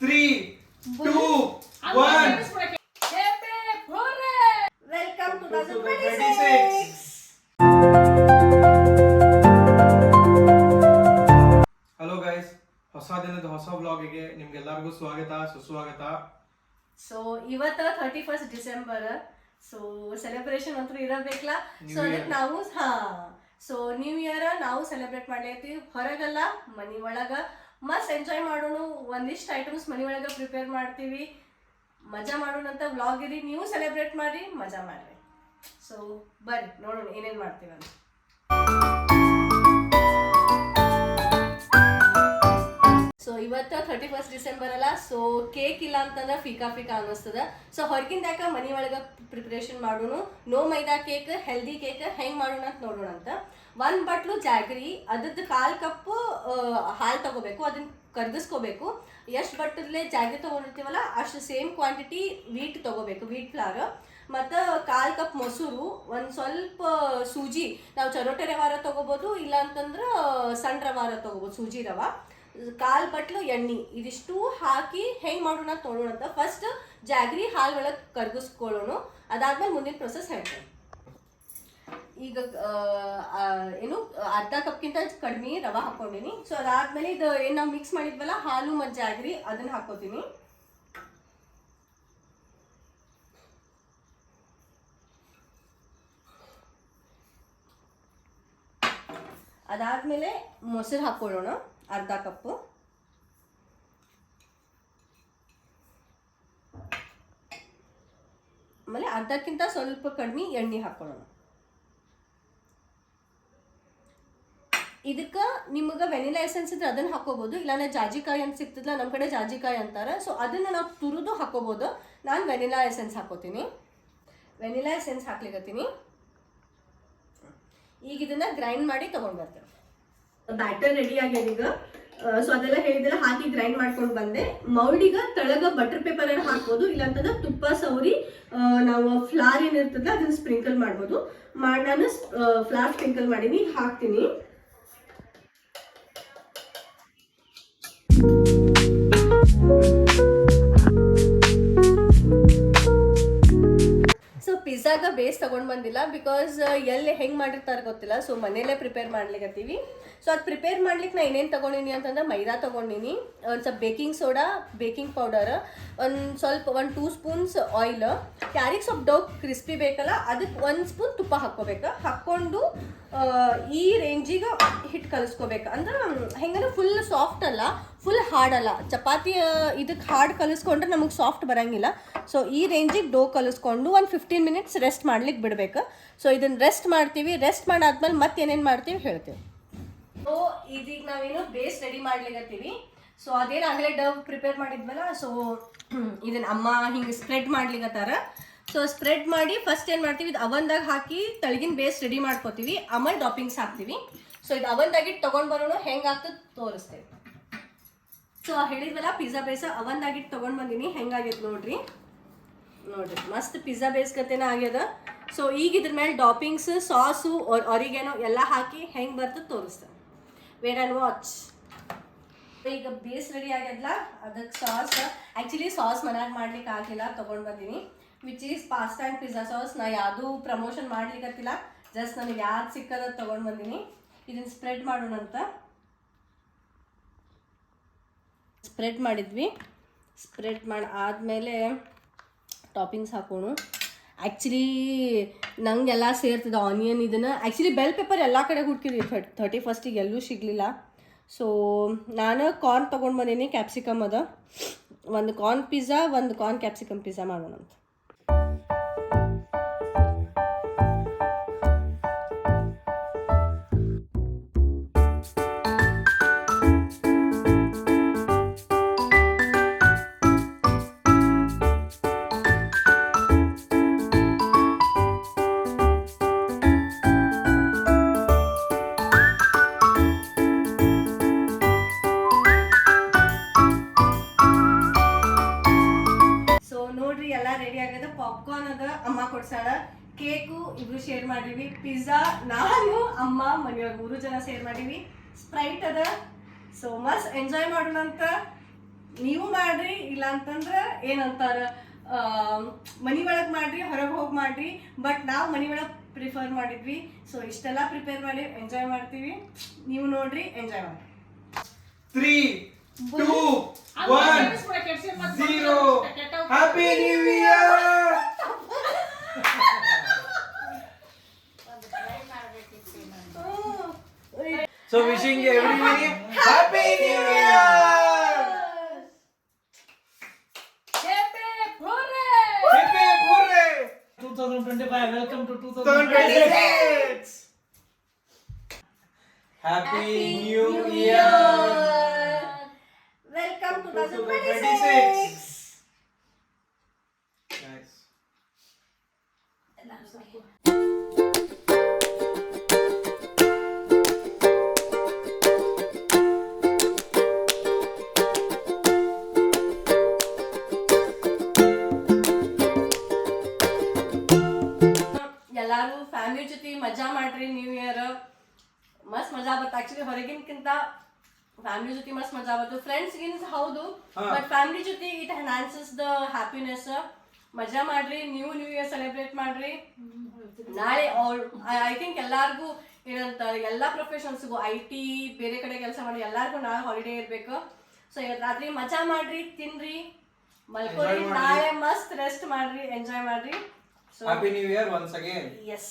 Three two one welcome to 2026. Hello guys ಹೊಸ ದಿನದ ಹೊಸ ಬ್ಲಾಗಿಗೆ ನಿಮ್ಗೆಲ್ಲರಿಗೂ ಸ್ವಾಗತ ಸುಸ್ವಾಗತ. ಸೊ ಇವತ್ತ thirty first December so celebration ಅಂತೂ ಇರಬೇಕಲ್ಲ? ಸೊ ಅದಕ್ಕೆ ನಾವು ಹಾ. ಸೊ ನ್ಯೂ ಇಯರ್ ನಾವು ಸೆಲೆಬ್ರೇಟ್ ಮಾಡ್ಲತ್ತೀವಿ. ಹೊರಗಲ್ಲ ಮನಿ ಒಳಗ. ಮಸ್ತ್ ಎಂಜಾಯ್ ಮಾಡೋಣ. ಒಂದಿಷ್ಟು ಐಟಮ್ಸ್ ಮನೆ ಒಳಗೆ ಪ್ರಿಪೇರ್ ಮಾಡ್ತೀವಿ. ಮಜಾ ಮಾಡೋಣ ಅಂತ ವ್ಲಾಗ್ ಇರಿ. ನೀವು ಸೆಲೆಬ್ರೇಟ್ ಮಾಡಿ, ಮಜಾ ಮಾಡ್ರಿ. ಸೊ ಬರ್ರಿ, ನೋಡೋಣ ಏನೇನ್ ಮಾಡ್ತೀವಿ ಅಂತ. ಇವತ್ತು ಥರ್ಟಿ ಫಸ್ಟ್ ಡಿಸೆಂಬರ್ ಅಲ್ಲ ಸೊ ಕೇಕ್ ಇಲ್ಲ ಅಂತಂದ್ರೆ ಫಿಕಾ ಫಿಕಾ ಅನ್ನಿಸ್ತದ. ಸೊ ಹೊರಗಿಂದ ಯಾಕೆ ಮನೆ ಒಳಗೆ ಪ್ರಿಪ್ರೇಷನ್ ಮಾಡೋಣ no maida cake healthy cake ಹೆಂಗ್ ಮಾಡೋಣ ಅಂತ ನೋಡೋಣ ಅಂತ. ಒನ್ ಬಟ್ಲು ಜಾಗ್ರಿ ಅದ್ರದ್ದು ಕಾಲು ಕಪ್ಪು ಹಾಲು ತಗೋಬೇಕು ಅದನ್ನ ಕರ್ಗಿಸ್ಕೋಬೇಕು. ಎಷ್ಟು ಬಟ್ಟಲೆ ಜಾಗ್ರಿ ತಗೊಂಡಿರ್ತೀವಲ್ಲ, ಅಷ್ಟು ಸೇಮ್ ಕ್ವಾಂಟಿಟಿ ವೀಟ್ ತೊಗೋಬೇಕು ವೀಟ್ ಫ್ಲಾರ್ ಮತ್ತು ಕಾಲು ಕಪ್ ಮೊಸರು, ಒಂದು ಸ್ವಲ್ಪ ಸೂಜಿ. ನಾವು ಚರೋಟೆ ರವಾರ ತಗೋಬೋದು ಇಲ್ಲ ಅಂತಂದ್ರೆ ಸಣ್ಣ ರವಾರ ತೊಗೋಬೋದು, ಸೂಜಿ ರವ. ಕಾಲ್ ಬಟ್ಲು ಎಣ್ಣೆ. ಇದಿಷ್ಟು ಹಾಕಿ ಹೆಂಗೆ ಮಾಡೋಣ ನೋಡೋಣ ಅಂತ ಫಸ್ಟ್ ಜಾಗ್ರಿ ಹಾಲು ಒಳಗೆ ಕರ್ಗಿಸ್ಕೊಳ್ಳೋಣ. ಅದಾದ್ಮೇಲೆ ಮುಂದಿನ ಪ್ರೊಸೆಸ್ ಹೇಳ್ತೇನೆ. ಈಗ ಏನು, ಅರ್ಧ ಕಪ್ಗಿಂತ ಕಡಿಮೆ ರವಾ ಹಾಕೊಂಡಿನಿ ಸೊ ಅದಾದ್ಮೇಲೆ ಇದು ಏನು ನಾವು ಮಿಕ್ಸ್ ಮಾಡಿದ್ವಲ್ಲ, ಹಾಲು ಮತ್ತು ಜಾಗ್ರಿ, ಅದನ್ನ ಹಾಕೋತೀನಿ ಅದಾದಮೇಲೆ ಮೊಸರು ಹಾಕೊಳ್ಳೋಣ ಅರ್ಧ ಕಪ್ಪು. ಆಮೇಲೆ ಅರ್ಧಕ್ಕಿಂತ ಸ್ವಲ್ಪ ಕಡಿಮೆ ಎಣ್ಣೆ ಹಾಕೊಳ್ಳೋಣ. ಇದಕ್ಕೆ ನಿಮಗೆ ವೆನಿಲಾ ಎಸೆನ್ಸ್ ಇದ್ರೆ ಅದನ್ನ ಹಾಕೋಬಹುದು ಇಲ್ಲಾಂದ್ರೆ ಜಾಜಿಕಾಯಿ ಅಂತ ಸಿಗ್ತದಲ್ಲ ನಮ್ಮ ಕಡೆ ಜಾಜಿಕಾಯಿ ಅಂತಾರೆ. ಸೊ ಅದನ್ನ ನಾವು ತುರಿದು ಹಾಕೋಬಹುದು ನಾನು ವೆನಿಲಾ ಎಸೆನ್ಸ್ ಹಾಕೋತೀನಿ. ವೆನಿಲಾ ಎಸೆನ್ಸ್ ಹಾಕ್ಲಿಕತ್ತೀನಿ. ಈಗ ಇದನ್ನ ಗ್ರೈಂಡ್ ಮಾಡಿ ತಗೊಂಡ್ ಬರ್ತೇವೆ ಬ್ಯಾಟರ್ ರೆಡಿ ಆಗ್ಯದ ಈಗ. ಸೊ ಅದೆಲ್ಲ ಹೇಳಿದ್ರೆ ಹಾಕಿ ಗ್ರೈಂಡ್ ಮಾಡ್ಕೊಂಡು ಬಂದೆ. ಮೌಡಿಗ ತಳಗ ಬಟರ್ ಪೇಪರ್ ಅನ್ನ ಹಾಕ್ಬೋದು, ಇಲ್ಲಾಂತಂದ್ರೆ ತುಪ್ಪ ಸೌರಿ ನಾವು ಫ್ಲಾರ್ ಏನಿರ್ತದ ಅದನ್ನ ಸ್ಪ್ರಿಂಕಲ್ ಮಾಡ್ಬೋದು. ಮಾಡಿ ನಾನು ಫ್ಲಾರ್ ಸ್ಪ್ರಿಂಕಲ್ ಮಾಡೀನಿ, ಹಾಕ್ತೀನಿ. ತಗೊಂಡ್ ಬಂದಿಲ್ಲ ಬಿಕಾಸ್ ಎಲ್ಲಿ ಹೆಂಗ್ ಮಾಡಿರ್ತಾರೆ ಗೊತ್ತಿಲ್ಲ. ಸೊ ಮನೆಯಲ್ಲೇ ಪ್ರಿಪೇರ್ ಮಾಡ್ಲಿಕತ್ತೀವಿ. ಸೊ ಅದು ಪ್ರಿಪೇರ್ ಮಾಡ್ಲಿಕ್ಕೆ ನಾ ಏನೇನು ತಗೊಂಡಿನಿ ಅಂತಂದ್ರೆ ಮೈದಾ ತಗೊಂಡಿನಿ. ಒಂದು ಸ್ವಲ್ಪ ಬೇಕಿಂಗ್ ಸೋಡಾ ಬೇಕಿಂಗ್ ಪೌಡರ್ ಒಂದು ಸ್ವಲ್ಪ, ಒಂದು ಟೂ ಸ್ಪೂನ್ಸ್ ಆಯಿಲ್ ಯಾರಿಗೆ ಸ್ವಲ್ಪ ಡೌ ಕ್ರಿಸ್ಪಿ ಬೇಕಲ್ಲ ಅದಕ್ಕೆ ಒಂದು ಸ್ಪೂನ್ ತುಪ್ಪ ಹಾಕ್ಕೋಬೇಕು. ಹಾಕ್ಕೊಂಡು ಈ ರೇಂಜಿಗೆ ಹಿಟ್ಟು ಕಲಿಸ್ಕೋಬೇಕು. ಅಂದ್ರೆ ಹೆಂಗಂದ್ರೆ ಫುಲ್ ಸಾಫ್ಟ್ ಅಲ್ಲ. ಫುಲ್ ಹಾರ್ಡ್ ಅಲ್ಲ. ಚಪಾತಿ ಇದಕ್ಕೆ ಹಾರ್ಡ್ ಕಲಿಸ್ಕೊಂಡ್ರೆ ನಮಗೆ ಸಾಫ್ಟ್ ಬರೋಂಗಿಲ್ಲ. ಸೊ ಈ ರೇಂಜಿಗೆ ಡೋ ಕಲಿಸ್ಕೊಂಡು ಒಂದು ಫಿಫ್ಟೀನ್ ಮಿನಿಟ್ಸ್ ರೆಸ್ಟ್ ಮಾಡ್ಲಿಕ್ಕೆ ಬಿಡಬೇಕು. ಸೊ ಇದನ್ನು ರೆಸ್ಟ್ ಮಾಡ್ತೀವಿ. ರೆಸ್ಟ್ ಮಾಡಾದ್ಮೇಲೆ ಮತ್ತೆ ಏನೇನು ಮಾಡ್ತೀವಿ ಹೇಳ್ತೀವಿ. ಸೊ ಇದೀಗ ನಾವೇನು ಬೇಸ್ ರೆಡಿ ಮಾಡ್ಲಿಕತ್ತೀವಿ. ಸೊ ಅದೇನು ಆಗಲೇ ಡವ್ ಪ್ರಿಪೇರ್ ಮಾಡಿದ್ವಲ್ಲ ಸೊ ಇದನ್ನ ಅಮ್ಮ ಹಿಂಗೆ ಸ್ಪ್ರೆಡ್ ಮಾಡ್ಲಿಕತ್ತಾರ. ಸೊ ಸ್ಪ್ರೆಡ್ ಮಾಡಿ ಫಸ್ಟ್ ಏನು ಮಾಡ್ತೀವಿ, ಇದು ಅವನ್ದಾಗ ಹಾಕಿ ತಳಗಿನ ಬೇಸ್ ರೆಡಿ ಮಾಡ್ಕೋತೀವಿ. ಆಮೇಲೆ ಡಾಪಿಂಗ್ಸ್ ಹಾಕ್ತೀವಿ. ಸೊ ಇದು ಅವನ್ದಾಗಿ ತೊಗೊಂಡು ಬರೋಣ ಹೆಂಗಾಗ್ತದೆ ತೋರಿಸ್ತೇವೆ. ಸೊ ಹೇಳಿದ್ವಲ್ಲ ಪಿಜ್ಜಾ ಬೇಸ ಅವನ್ದಾಗಿಟ್ಟು ತೊಗೊಂಡು ಬಂದೀನಿ. ಹೆಂಗಾಗೈತೆ ನೋಡ್ರಿ? ನೋಡ್ರಿ, ಮಸ್ತ್ ಪಿಜ್ಜಾ ಬೇಸ್ ಗತೆನ ಆಗ್ಯದ. ಸೊ ಈಗ ಇದ್ರ ಮೇಲೆ ಡಾಪಿಂಗ್ಸ್ ಸಾಸು ಒರಿಗೇನೋ ಎಲ್ಲ ಹಾಕಿ ಹೆಂಗೆ ಬರ್ತದೆ ತೋರಿಸ್ತ. ವೇಟ್ ಆ್ಯಂಡ್ ವಾಚ್ ಈಗ ಬೇಸ್ ರೆಡಿ ಆಗ್ಯದಲ್ಲ ಅದಕ್ಕೆ ಸಾಸ್ ಆ್ಯಕ್ಚುಲಿ ಸಾಸ್ ಮನ್ಯಾಗ ಮಾಡ್ಲಿಕ್ಕೆ ಆಗಿಲ್ಲ ತೊಗೊಂಡು ಬಂದೀನಿ. Which is pasta and pizza sauce ನಾ ಯಾವುದೂ ಪ್ರಮೋಷನ್ ಮಾಡ್ಲಿಕ್ಕತ್ತಿಲ್ಲ ಜಸ್ಟ್ ನನಗೆ ಯಾವ್ದು ಸಿಕ್ಕದ ತೊಗೊಂಡು ಬಂದೀನಿ. ಇದನ್ನ ಸ್ಪ್ರೆಡ್ ಮಾಡೋಣ ಅಂತ ಸ್ಪ್ರೆಡ್ ಮಾಡಿದ್ವಿ. ಸ್ಪ್ರೆಡ್ ಮಾಡಿ, ಆದಮೇಲೆ ಟಾಪಿಂಗ್ಸ್ ಹಾಕೋಣ. ಆ್ಯಕ್ಚುಲಿ ನಂಗೆಲ್ಲ ಸೇರ್ತದೆ ಆನಿಯನ್ ಇದನ್ನು. ಆ್ಯಕ್ಚುಲಿ ಬೆಲ್ ಪೇಪರ್ ಎಲ್ಲ ಕಡೆ ಹುಡ್ಕಿದ್ವಿ ಥರ್ಟ್ ಥರ್ಟಿ ಫಸ್ಟಿಗೆ ಎಲ್ಲೂ ಸಿಗಲಿಲ್ಲ. ಸೊ ನಾನು ಕಾರ್ನ್ ತೊಗೊಂಡು ಬಂದೀನಿ ಕ್ಯಾಪ್ಸಿಕಮ್ ಅದ. ಒಂದು ಕಾರ್ನ್ ಪಿಜ್ಜಾ ಒಂದು ಕಾರ್ನ್ ಕ್ಯಾಪ್ಸಿಕಮ್ ಪಿಜ್ಜಾ ಮಾಡೋಣ ನೋಡ್ರಿ, ಎಲ್ಲ ರೆಡಿ ಆಗದ. ಪಾಪ್ಕಾರ್ನ್ ಅದ, ಅಮ್ಮ ಕೊಡ್ಸಾಳ. ಕೇಕು ಇಬ್ರು ಶೇರ್ ಮಾಡಿವಿ ಪಿಜ್ಜಾ ನಾನು, ಅಮ್ಮ, ಮನೆಯವ್ರ ಮೂರು ಜನ ಶೇರ್ ಮಾಡಿವಿ ಸ್ಪ್ರೈಟ್ ಅದ. ಸೋ ಮಸ್ತ್ ಎಂಜಾಯ್ ಮಾಡೋಣ ಅಂತ. ನೀವು ಮಾಡ್ರಿ, ಇಲ್ಲ ಅಂತಂದ್ರ ಏನಂತಾರ ಮನಿ ಒಳಗ್ ಮಾಡ್ರಿ, ಹೊರಗೆ ಹೋಗಿ ಮಾಡ್ರಿ. ಬಟ್ ನಾವು ಮನಿ ಒಳಗ್ ಪ್ರಿಫರ್ ಮಾಡಿದ್ವಿ. ಸೊ ಇಷ್ಟೆಲ್ಲ ಪ್ರಿಪೇರ್ ಮಾಡಿ ಎಂಜಾಯ್ ಮಾಡ್ತೀವಿ. ನೀವು ನೋಡ್ರಿ ಎಂಜಾಯ್ ಮಾಡಿ three So wishing everybody Happy New Year! Happy New Year. Happy New Year. 2025, welcome to 2026! Happy New Year! Welcome to 2026! Nice. ಜೊತೆ ಮಜಾ ಮಾಡ್ರಿ ನ್ಯೂ ಇಯರ್ ಮಸ್ತ್ ಮಜಾ ಬತ್ತು ಆಕ್ಚುಲಿ ಹೊರಗಿನಕ್ಕಿಂತ ಫ್ಯಾಮಿಲಿ ಜೊತೆ ಮಸ್ತ್ ಮಜಾ ಬತ್ತು ಫ್ರೆಂಡ್ಸ್ ಗಿನ್ ಹೌದು. ಬಟ್ ಫ್ಯಾಮಿಲಿ ಜೊತೆ ಇಟ್ ಎನ್ಹಾನ್ಸಸ್ ದ ಹ್ಯಾಪಿನೆಸ್ ಮಜಾ ಮಾಡ್ರಿ ನ್ಯೂ ನ್ಯೂ ಇಯರ್ ಸೆಲೆಬ್ರೇಟ್ ಮಾಡ್ರಿ. ನಾಳೆ ಐ ಥಿಂಕ್ ಎಲ್ಲಾರ್ಗೂ ಏನಂತ ಎಲ್ಲಾ ಪ್ರೊಫೆಷನ್ಸ್ಗೂ ಐ ಟಿ ಬೇರೆ ಕಡೆ ಕೆಲಸ ಮಾಡಿ ಎಲ್ಲಾರ್ಗೂ ನಾಳೆ ಹಾಲಿಡೇ ಇರ್ಬೇಕು. ಸೊ ಇವತ್ತು ರಾತ್ರಿ ಮಜಾ ಮಾಡ್ರಿ ತಿನ್ರಿ ಮಲ್ಕೋರಿ. ನಾಳೆ ಮಸ್ತ್ ರೆಸ್ಟ್ ಮಾಡ್ರಿ ಎಂಜಾಯ್ ಮಾಡ್ರಿ. So happy new year once again yes